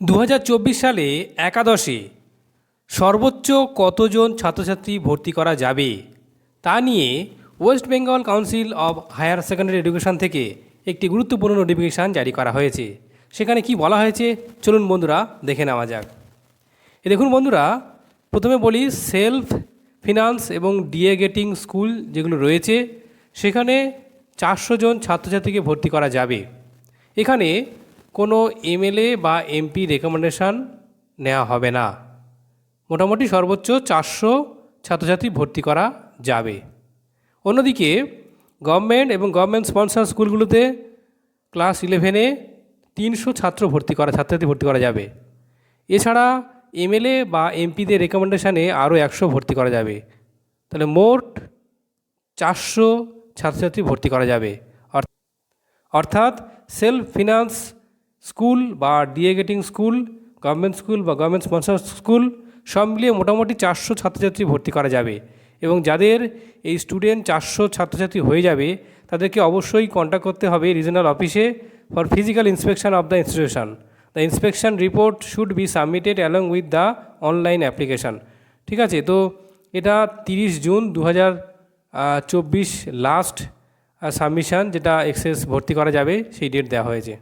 দু হাজার চব্বিশ সালে একাদশে সর্বোচ্চ কতজন ছাত্রছাত্রী ভর্তি করা যাবে তা নিয়ে West Bengal council of higher secondary education থেকে একটি গুরুত্বপূর্ণ নোটিফিকেশান জারি করা হয়েছে। সেখানে কি বলা হয়েছে? চলুন বন্ধুরা, দেখে নেওয়া যাক। এ দেখুন বন্ধুরা, প্রথমে বলি সেলফ ফিনান্স এবং ডিএ গেটিং স্কুল যেগুলো রয়েছে, সেখানে চারশো জন ছাত্রছাত্রীকে ভর্তি করা যাবে। এখানে কোনো এমএলএ বা এমপি রেকমেন্ডেশন নেওয়া হবে না। মোটামুটি সর্বোচ্চ চারশো ছাত্রছাত্রী ভর্তি করা যাবে। অন্যদিকে গভর্নমেন্ট এবং গভর্নমেন্ট স্পন্সর স্কুলগুলোতে ক্লাস ইলেভেনে তিনশো ছাত্র ভর্তি করা, ছাত্রছাত্রী ভর্তি করা যাবে। এছাড়া এমএলএ বা এমপিদের রেকমেন্ডেশানে আরও একশো ভর্তি করা যাবে। তাহলে মোট চারশো ছাত্রছাত্রী ভর্তি করা যাবে। অর্থাৎ সেলফ ফিনান্স স্কুল বা DA getting school, government school বা গভর্নমেন্ট স্পন্সর স্কুল, সব মিলিয়ে মোটামুটি চারশো ছাত্রছাত্রী ভর্তি করা যাবে। এবং যাদের এই স্টুডেন্ট চারশো ছাত্রছাত্রী হয়ে যাবে, তাদেরকে অবশ্যই কন্ট্যাক্ট করতে হবে রিজনাল অফিসে for physical inspection of the institution the inspection report should be submitted along with the online application ঠিক আছে? তো এটা তিরিশ জুন দু হাজার চব্বিশ লাস্ট সাবমিশন যেটা এক্সেস ভর্তি করা যাবে, সেই ডেট দেওয়া হয়েছে।